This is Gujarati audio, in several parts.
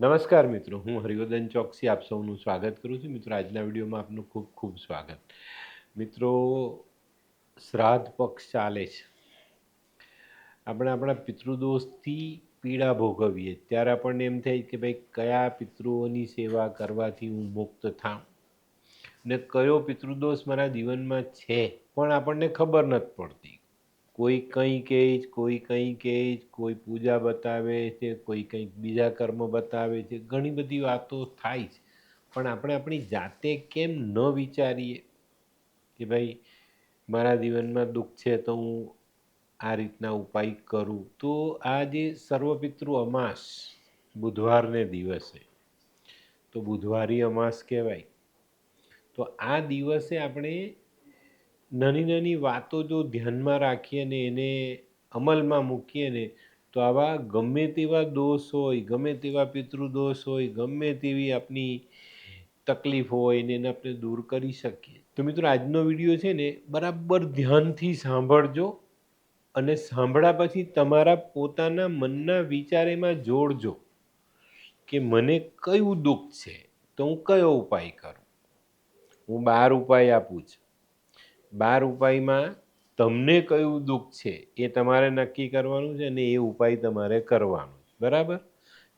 નમસ્કાર મિત્રો, હું હરિવર્ધન ચોકસી આપ સૌનું સ્વાગત કરું છું. મિત્રો, આજના વિડીયોમાં આપનું ખૂબ ખૂબ સ્વાગત. મિત્રો, શ્રાદ્ધ પક્ષ ચાલે છે. આપણે આપણા પિતૃદોષથી પીડા ભોગવીએ. ત્યારે આપણને એમ થાય કે ભાઈ, કયા પિતૃઓની સેવા કરવાથી હું મુક્ત થાઉં? ને કયો પિતૃદોષ મારા જીવનમાં છે? પણ આપણને ખબર નથી પડતી. કોઈ કંઈ કહે કોઈ કંઈ કહે કોઈ પૂજા બતાવે છે, કોઈ કંઈક બીજા કર્મ બતાવે છે, ઘણી બધી વાતો થાય છે. પણ આપણે આપણી જાતે કેમ ન વિચારીએ કે ભાઈ, મારા જીવનમાં દુઃખ છે તો હું આ રીતના ઉપાય કરું? તો આ જે સર્વપિતૃ અમાસ બુધવારને દિવસે, તો બુધવારી અમાસ કહેવાય. તો આ દિવસે આપણે નાની નાની વાતો જો ધ્યાનમાં રાખીએ ને એને અમલમાં મૂકીએ ને તો આવા ગમે તેવા દોષ હોય, ગમે તેવા પિતૃદોષ હોય, ગમે તેવી આપની તકલીફ હોય ને એને આપણે દૂર કરી શકીએ. તો મિત્રો આજનો વીડિયો છે ને બરાબર ધ્યાનથી સાંભળજો અને સાંભળ્યા પછી તમારા પોતાના મનના વિચારેમાં જોડજો કે મને કયું દુઃખ છે, તો હું કયો ઉપાય કરું? હું બાર ઉપાય આપું છું. બાર ઉપાયમાં તમને કયું દુઃખ છે એ તમારે નક્કી કરવાનું છે અને એ ઉપાય તમારે કરવાનો બરાબર?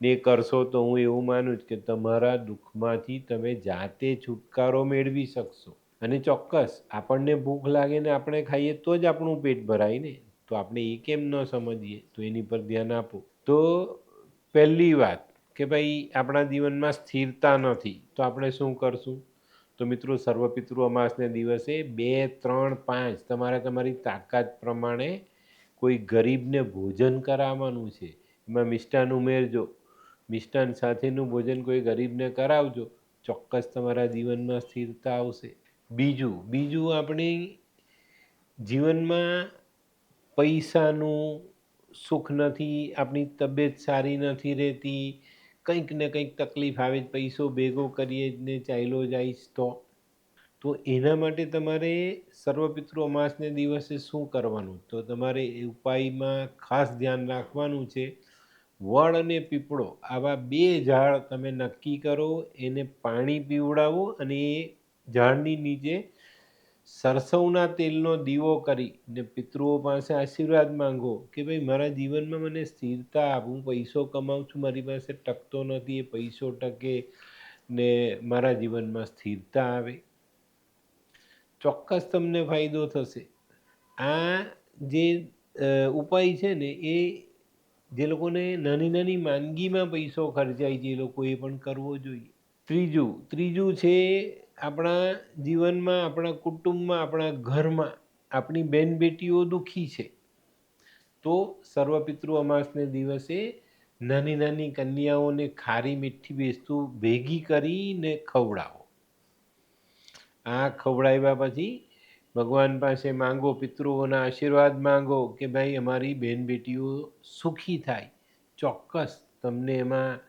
ને કરશો તો હું એવું માનું છું કે તમારા દુઃખમાંથી તમે જાતે છુટકારો મેળવી શકશો. અને ચોક્કસ આપણને ભૂખ લાગે ને આપણે ખાઈએ તો જ આપણું પેટ ભરાય ને. તો આપણે એ કેમ ન સમજીએ? તો એની પર ધ્યાન આપો. તો પહેલી વાત કે ભાઈ આપણા જીવનમાં સ્થિરતા નથી, તો આપણે શું કરશું? તો મિત્રો, સર્વપિતૃ અમાસને દિવસે બે, ત્રણ, પાંચ, તમારે તમારી તાકાત પ્રમાણે કોઈ ગરીબને ભોજન કરાવવાનું છે. એમાં મિષ્ટાન ઉમેરજો. મિષ્ટાન સાથેનું ભોજન કોઈ ગરીબને કરાવજો, ચોક્કસ તમારા જીવનમાં સ્થિરતા આવશે. બીજું બીજું આપણી જીવનમાં પૈસાનું સુખ નથી, આપણી તબિયત સારી નથી રહેતી કંઈક ને કંઈક તકલીફ આવે પૈસો ભેગો કરીએ ને ચાલ્યો જાય તો. તો એના માટે તમારે સર્વપિતૃ અમાસને દિવસે શું કરવાનું? તો તમારે એ ઉપાયમાં ખાસ ધ્યાન રાખવાનું છે. વડ અને પીપળો, આવા બે ઝાડ તમે નક્કી કરો, એને પાણી પીવડાવો અને એ ઝાડની નીચે સરસવના તેલનો દીવો કરીને પિતૃઓ પાસે આશીર્વાદ માંગો કે ભાઈ, મારા જીવનમાં મને સ્થિરતા હું પૈસો કમાઉં છું, મારી પાસે ટકતો નથી, એ પૈસો ટકે ને મારા જીવનમાં સ્થિરતા આવે. ચોક્કસ તમને ફાયદો થશે. આ જે ઉપાય છે ને, એ જે લોકોને નાની નાની માંદગીમાં પૈસો ખર્ચાય છે, એ લોકોએ પણ કરવો જોઈએ. ત્રીજું ત્રીજું છે આપણા જીવનમાં, આપણા કુટુંબમાં, આપણા ઘરમાં આપણી બેન બેટીઓ દુઃખી છે, તો સર્વપિતૃ અમાસને દિવસે નાની નાની કન્યાઓને ખારી મીઠી બેસતું ભેગી કરીને ખવડાવો. આ ખવડાવ્યા પછી ભગવાન પાસે માંગો, પિતૃઓના આશીર્વાદ માંગો કે ભાઈ અમારી બેન બેટીઓ સુખી થાય, ચોક્કસ તમને એમાં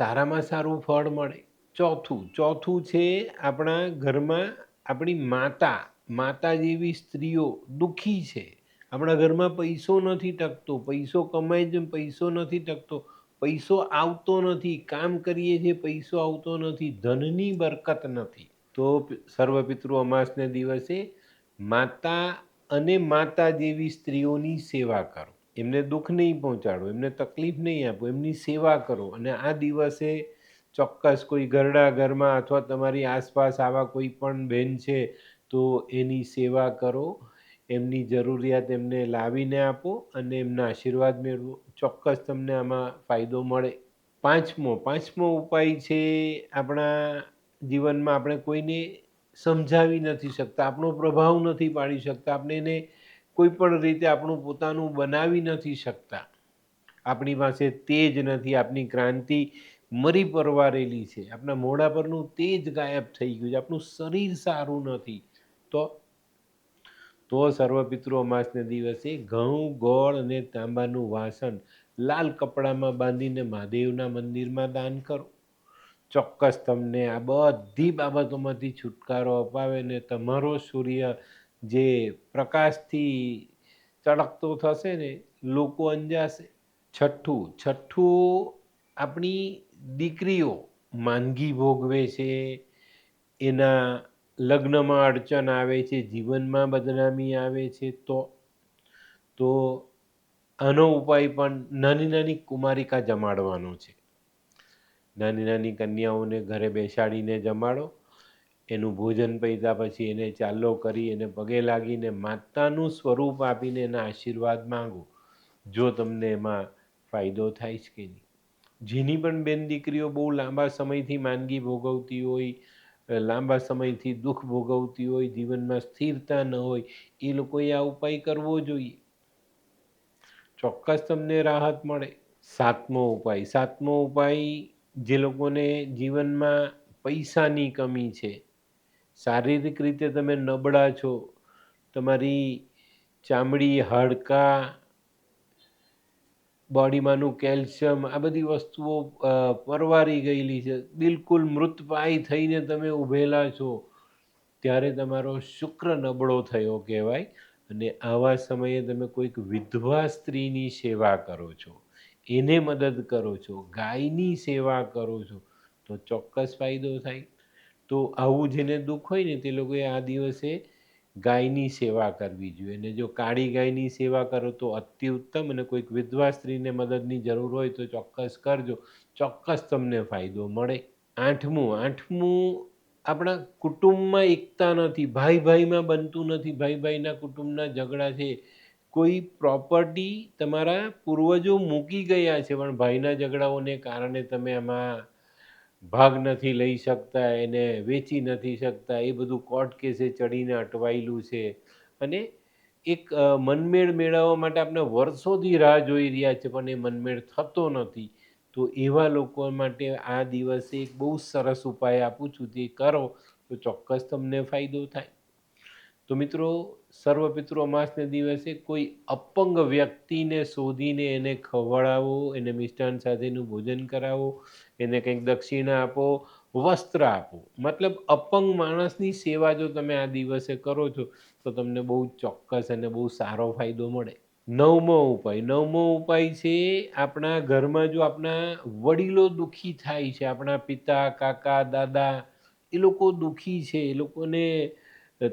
સારામાં સારું ફળ મળે. ચોથું ચોથું છે આપણા ઘરમાં આપણી માતા માતા જેવી સ્ત્રીઓ દુઃખી છે. આપણા ઘરમાં પૈસો નથી ટકતો, પૈસો કમાય છે, પૈસો નથી ટકતો, પૈસો આવતો નથી, કામ કરીએ છીએ, પૈસો આવતો નથી, ધનની બરકત નથી. તો સર્વપિતૃ અમાસને દિવસે માતા અને માતા જેવી સ્ત્રીઓની સેવા કરો. એમને દુઃખ નહીં પહોંચાડો, એમને તકલીફ નહીં આપો, એમની સેવા કરો અને આ દિવસે ચોક્કસ કોઈ ઘરડા ઘરમાં અથવા તમારી આસપાસ આવા કોઈ પણ બેન છે, તો એની સેવા કરો. એમની જરૂરિયાત એમને લાવીને આપો અને એમના આશીર્વાદ મેળવો. ચોક્કસ તમને આમાં ફાયદો મળે. પાંચમો પાંચમો ઉપાય છે આપણા જીવનમાં આપણે કોઈને સમજાવી નથી શકતા, આપણો પ્રભાવ નથી પાડી શકતા, આપણે એને કોઈ પણ રીતે આપણું પોતાનું બનાવી નથી શકતા. આપણી પાસે તેજ નથી આપણી ક્રાંતિ મરી પરવારેલી છે. આપણા મોઢા પરનું તેજ ગાયબ થઈ ગયું છે. આપણું શરીર સારું નથી. તો તો સર્વપિતૃ અમાસને દિવસે ઘઉં, ગોળ અને તાંબાનું વાસણ લાલ કપડામાં બાંધીને મહાદેવના મંદિરમાં દાન કરો. ચોક્કસ તમને આ બધી બાબતોમાંથી છુટકારો અપાવે ને તમારો સૂર્ય જે પ્રકાશથી ચળકતો થશે ને, લોકો અંજાશે. છઠ્ઠું છઠ્ઠું આપણી દીકરીઓ માંદગી ભોગવે છે, એના લગ્નમાં અડચણ આવે છે, જીવનમાં બદનામી આવે છે, તો તો આનો ઉપાય પણ નાની નાની કુમારિકા જમાડવાનો છે. નાની નાની કન્યાઓને ઘરે બેસાડીને જમાડો, એનું ભોજન પૈતા પછી એને ચાલો કરી એને પગે લાગીને માતાનું સ્વરૂપ આપીને એના આશીર્વાદ માંગો, જો તમને એમાં ફાયદો થાય છે કે નહીં? જેની પણ બેન દીકરીઓ બહુ લાંબા સમયથી માંદગી ભોગવતી હોય લાંબા સમયથી દુઃખ ભોગવતી હોય, જીવનમાં સ્થિરતા ન હોય, એ લોકોએ આ ઉપાય કરવો જોઈએ. ચોક્કસ તમને રાહત મળે. સાતમો ઉપાય. સાતમો ઉપાય જે લોકોને જીવનમાં પૈસાની કમી છે. શારીરિક રીતે તમે નબળા છો. તમારી ચામડી હાડકાં બોડીમાંનું કેલ્શિયમ, આ બધી વસ્તુઓ પરવારી ગયેલી છે. બિલકુલ મૃતપાય થઈને તમે ઊભેલા છો, ત્યારે તમારો શુક્ર નબળો થયો કહેવાય. અને આવા સમયે તમે કોઈક વિધવા સ્ત્રીની સેવા કરો છો, એને મદદ કરો છો, ગાયની સેવા કરો છો, તો ચોક્કસ ફાયદો થાય. તો આવું જેને દુઃખ હોય ને તે લોકોએ આ દિવસે ગાયની સેવા કરવી જોઈએ. અને જો કાળી ગાયની સેવા કરો તો અતિ ઉત્તમ અને કોઈક વિધવા સ્ત્રીને મદદની જરૂર હોય તો ચોક્કસ કરજો. ચોક્કસ તમને ફાયદો મળે. આઠમું આઠમું આપણા કુટુંબમાં એકતા નથી. ભાઈ ભાઈમાં બનતું નથી. ભાઈ ભાઈના કુટુંબના ઝઘડા છે. કોઈ પ્રોપર્ટી તમારા પૂર્વજો મૂકી ગયા છે, પણ ભાઈના ઝઘડાઓને કારણે તમે આમાં ભાગ નથી લઈ શકતા, એને વેચી નથી શકતા, એ બધું કોર્ટ કેસે ચડીને અટવાયેલું છે. અને એક મનમેળ મેળવવા માટે આપણે વર્ષોથી રાહ જોઈ રહ્યા છે, પણ એ મનમેળ થતો નથી. તો એવા લોકો માટે આ દિવસે એક બહુ સરસ ઉપાય આપું છું તે કરો તો ચોક્કસ તમને ફાયદો થાય. તો મિત્રો સર્વપિતૃ અમાસને દિવસે કોઈ અપંગ વ્યક્તિને શોધીને એને ખવડાવો, એને મિષ્ટાન સાથેનું ભોજન કરાવો એને કંઈક દક્ષિણા આપો, વસ્ત્ર આપો. મતલબ અપંગ માણસની સેવા જો તમે આ દિવસે કરો છો, તો તમને બહુ ચોક્કસ અને બહુ સારો ફાયદો મળે. નવમો ઉપાય. નવમો ઉપાય છે આપણા ઘરમાં જો આપણા વડીલો દુઃખી થાય છે, આપણા પિતા, કાકા, દાદા, એ લોકો દુઃખી છે, એ લોકોને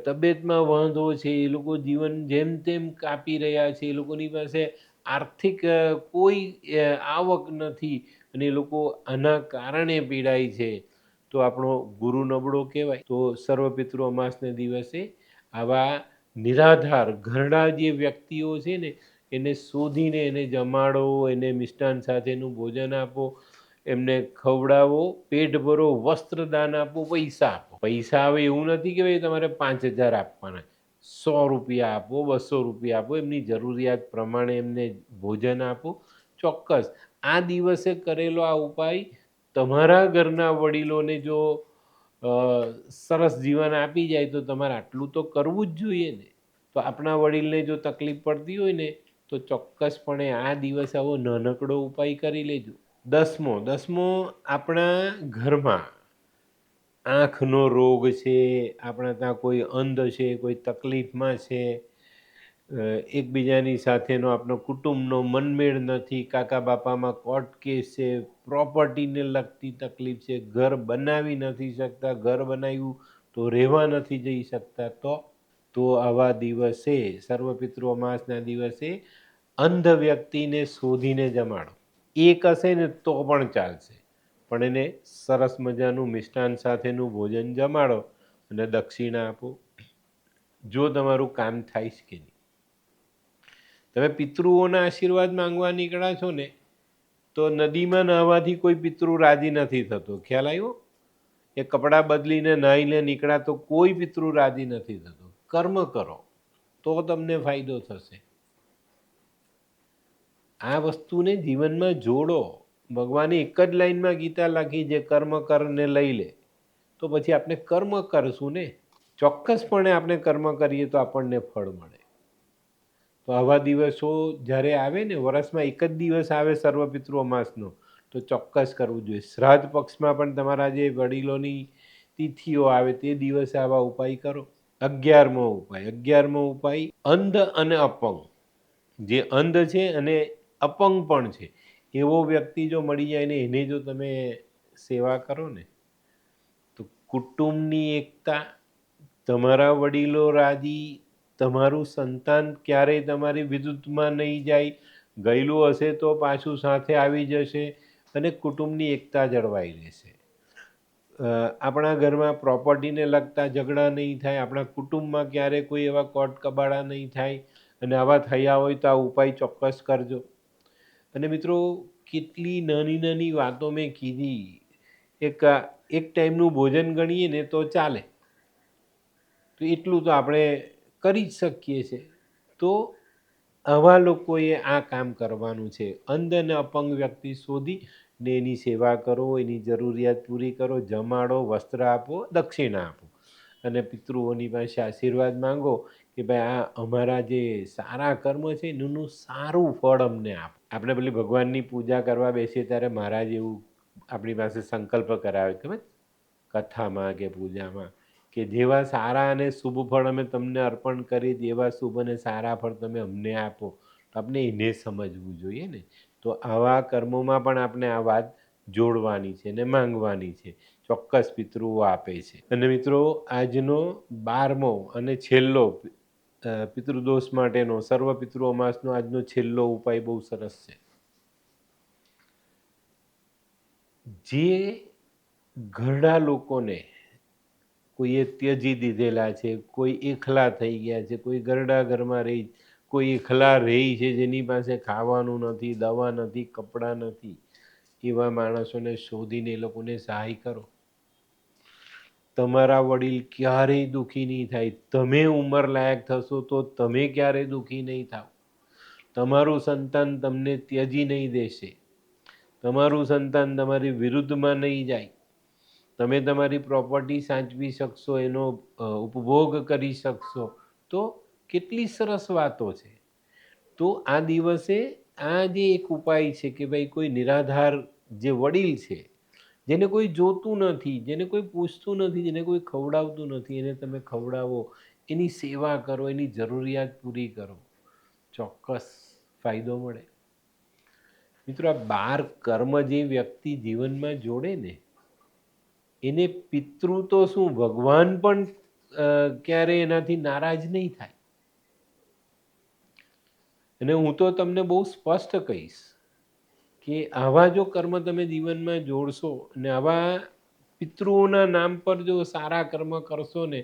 તબિયતમાં વાંધો છે, એ લોકો જીવન જેમ તેમ કાપી રહ્યા છે, એ લોકોની પાસે આર્થિક કોઈ આવક નથી. અને એ લોકો આના કારણે પીડાય છે, તો આપણો ગુરુ નબળો કહેવાય. તો સર્વપિતૃ અમાસને દિવસે આવા નિરાધાર, ઘરડા જે વ્યક્તિઓ છે ને, એને શોધીને એને જમાડો, એને મિષ્ટાન સાથેનું ભોજન આપો, એમને ખવડાવો, પેટ ભરો, વસ્ત્ર દાન આપો, પૈસા આપો. પૈસા આવે એવું નથી કે ભાઈ તમારે પાંચ હજાર આપવાના. સો રૂપિયા આપો, બસો રૂપિયા આપો, એમની જરૂરિયાત પ્રમાણે એમને ભોજન આપો. ચોક્કસ. આ દિવસે કરેલો આ ઉપાય તમારા ઘરના વડીલોને જો સરસ જીવન આપી જાય તો તમારે આટલું તો કરવું જ જોઈએ ને. તો આપણા વડીલને જો તકલીફ પડતી હોય ને, તો ચોક્કસપણે આ દિવસે આવો નાનકડો ઉપાય કરી લેજો. દસમો દસમો આપણા ઘરમાં આંખનો રોગ છે, આપણા ત્યાં કોઈ અંધ છે, કોઈ તકલીફમાં છે એકબીજાની સાથેનો આપણો કુટુંબનો મનમેળ નથી, કાકા બાપામાં કોર્ટ કેસ છે, પ્રોપર્ટીને લગતી તકલીફ છે, ઘર બનાવી નથી શકતા, ઘર બનાવ્યું તો રહેવા નથી જઈ શકતા, તો તો આવા દિવસે, સર્વપિતૃ અમાસના દિવસે અંધ વ્યક્તિને શોધીને જમાડો. એક હશે ને તો પણ ચાલશે. પણ એને સરસ મજાનું મિષ્ટાન સાથેનું ભોજન જમાડો અને દક્ષિણા આપો. જો તમારું કામ થાય છે કે નહીં. તમે પિતૃઓના આશીર્વાદ માંગવા નીકળ્યા છો ને, તો નદીમાં નહાવાથી કોઈ પિતૃ રાજી નથી થતો. ખ્યાલ આવ્યો? એ કપડાં બદલીને નાહીને નીકળ્યા તો કોઈ પિતૃ રાજી નથી થતો. કર્મ કરો, તો તમને ફાયદો થશે. આ વસ્તુને જીવનમાં જોડો. ભગવાને એક જ લાઈનમાં ગીતા લખી જે કર્મ કરને લઈ લે. તો પછી આપણે કર્મ કરશું ને? ચોક્કસપણે આપણે કર્મ કરીએ તો આપણને ફળ મળે. તો આવા દિવસો જ્યારે આવે ને વર્ષમાં એક જ દિવસ આવે સર્વપિતૃ અમાસનો, તો ચોક્કસ કરવું જોઈએ. શ્રાદ્ધ પક્ષમાં પણ તમારા જે વડીલોની તિથિઓ આવે તે દિવસે આવા ઉપાય કરો. અગિયારમો ઉપાય. અગિયારમો ઉપાય, અંધ અને અપંગ. જે અંધ છે અને અપંગ પણ છે, એવો વ્યક્તિ જો મળી જાય ને, એને જો તમે સેવા કરો ને, તો કુટુંબની એકતા, તમારા વડીલો રાજી તમારું સંતાન ક્યારેય તમારી વિદ્યુતમાં નહીં જાય, ગયેલું હશે તો પાછું સાથે આવી જશે અને કુટુંબની એકતા જળવાઈ રહેશે. આપણા ઘરમાં પ્રોપર્ટીને લગતા ઝઘડા નહીં થાય, આપણા કુટુંબમાં ક્યારે કોઈ એવા કોર્ટ કબાડા નહીં થાય અને આવા થયા હોય તો આ ઉપાય ચોક્કસ કરજો. અને મિત્રો, કેટલી નાની નાની વાતો મેં કીધી. એક એક ટાઈમનું ભોજન ગણીએ ને તો ચાલે. તો એટલું તો આપણે કરી શકીએ છીએ તો આવા લોકોએ આ કામ કરવાનું છે. અંધ અને અપંગ વ્યક્તિ શોધી ને એની સેવા કરો, એની જરૂરિયાત પૂરી કરો, જમાડો, વસ્ત્ર આપો, દક્ષિણા આપો. અને પિતૃઓની પાસે આશીર્વાદ માંગો કે ભાઈ આ અમારા જે સારા કર્મ છે એનું સારું ફળ અમને આપ. આપણે પેલી ભગવાનની પૂજા કરવા બેસીએ ત્યારે મહારાજ એવું આપણી પાસે સંકલ્પ કરાવે ખબર કથામાં કે પૂજામાં કે જેવા સારા અને શુભ ફળ અમે તમને અર્પણ કરી જેવા શુભ અને સારા ફળ તમે અમને આપો. તો આપણે એને સમજવું જોઈએ ને. તો આવા કર્મોમાં પણ આપણે આ વાત જોડવાની છે ને માંગવાની છે. ચોક્કસ પિતૃઓ આપે છે. અને મિત્રો, આજનો બારમો અને છેલ્લો પિતૃદોષ માટેનો, સર્વ પિતૃ અમાસનો આજનો છેલ્લો ઉપાય બહુ સરસ છે. જે ઘરડા લોકોને કોઈએ ત્યજી દીધેલા છે, કોઈ એકલા થઈ ગયા છે, કોઈ ગરડા ઘરમાં રહી, કોઈ એકલા રહી છે, જેની પાસે ખાવાનું નથી, દવા નથી, કપડાં નથી, એવા માણસોને શોધીને એ લોકોને સહાય કરો. તમારા વડીલ ક્યારેય દુઃખી નહીં થાય. તમે ઉંમર લાયક થશો તો તમે ક્યારેય દુઃખી નહીં થાવ. તમારું સંતાન તમને ત્યજી નહીં દેશે. તમારું સંતાન તમારી વિરુદ્ધમાં નહીં જાય. તમે તમારી પ્રોપર્ટી સાચવી શકશો, એનો ઉપભોગ કરી શકશો. તો કેટલી સરસ વાતો છે. તો આ દિવસે આ જે એક ઉપાય છે કે ભાઈ કોઈ નિરાધાર જે વડીલ છે, જેને કોઈ જોતું નથી, જેને કોઈ પૂછતું નથી, જેને કોઈ ખવડાવતું નથી, એને તમે ખવડાવો, એની સેવા કરો, એની જરૂરિયાત પૂરી કરો. ચોક્કસ ફાયદો મળે. મિત્રો, આ બાર કર્મ જે વ્યક્તિ જીવનમાં જોડે ને એને પિતૃ તો શું, ભગવાન પણ ક્યારે એનાથી નારાજ નહીં થાય. અને હું તો તમને બહુ સ્પષ્ટ કહીશ કે આવા જો કર્મ તમે જીવનમાં જોડશો અને આવા પિતૃઓના નામ પર જો સારા કર્મ કરશો ને,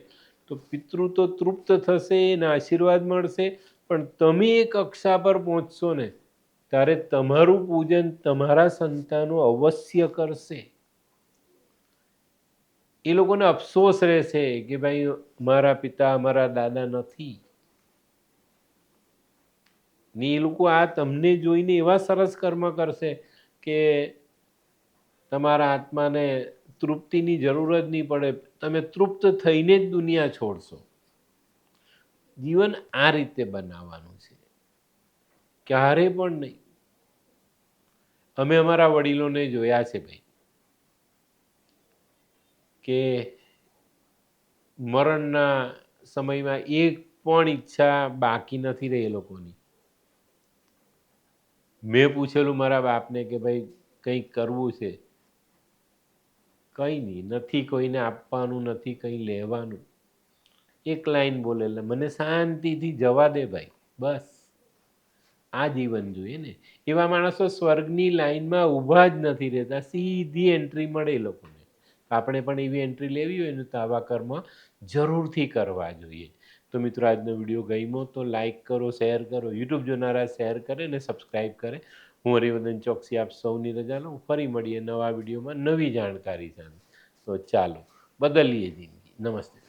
તો પિતૃ તો તૃપ્ત થશે, એને આશીર્વાદ મળશે. પણ તમે એક કક્ષા પર પહોંચશો ને, ત્યારે તમારું પૂજન તમારા સંતાનો અવશ્ય કરશે. એ લોકોને અફસોસ રહેશે કે ભાઈ મારા પિતા, મારા દાદા નથી. ને એ લોકો આ તમને જોઈને એવા સરસ કર્મ કરશે કે તમારા આત્માને તૃપ્તિની જરૂર જ નહીં પડે. તમે તૃપ્ત થઈને જ દુનિયા છોડશો. જીવન આ રીતે બનાવવાનું છે. ક્યારે પણ નહીં. અમે અમારા વડીલોને જોયા છે ભાઈ. કે મરણના સમયમાં એક પણ ઈચ્છા બાકી નથી રહી એ લોકોની. મેં પૂછેલું મારા બાપને કે ભાઈ કંઈક કરવું છે? કંઈ નહીં, નથી કોઈને આપવાનું, નથી કંઈ લેવાનું. એક લાઈન બોલેલા મને શાંતિથી જવા દે ભાઈ, બસ. આ જીવન જોઈએ ને. એવા માણસો સ્વર્ગની લાઈનમાં ઊભા જ નથી રહેતા, સીધી એન્ટ્રી મળે એ લોકોને. આપણે પણ એવી એન્ટ્રી લેવી હોય ને તો આવા કર્મ જરૂરથી કરવા જોઈએ. તો મિત્રો, આજનો વીડિયો ગમ્યો તો લાઇક કરો શેર કરો યુટ્યુબ જોનારા શેર કરે ને સબસ્ક્રાઈબ કરે. હું હરિવર્ધન ચોકસી આપ સૌની રજા લઉં. ફરી મળીએ નવા વિડીયોમાં નવી જાણકારી સાથે. તો ચાલો, બદલીએ જિંદગી. નમસ્તે.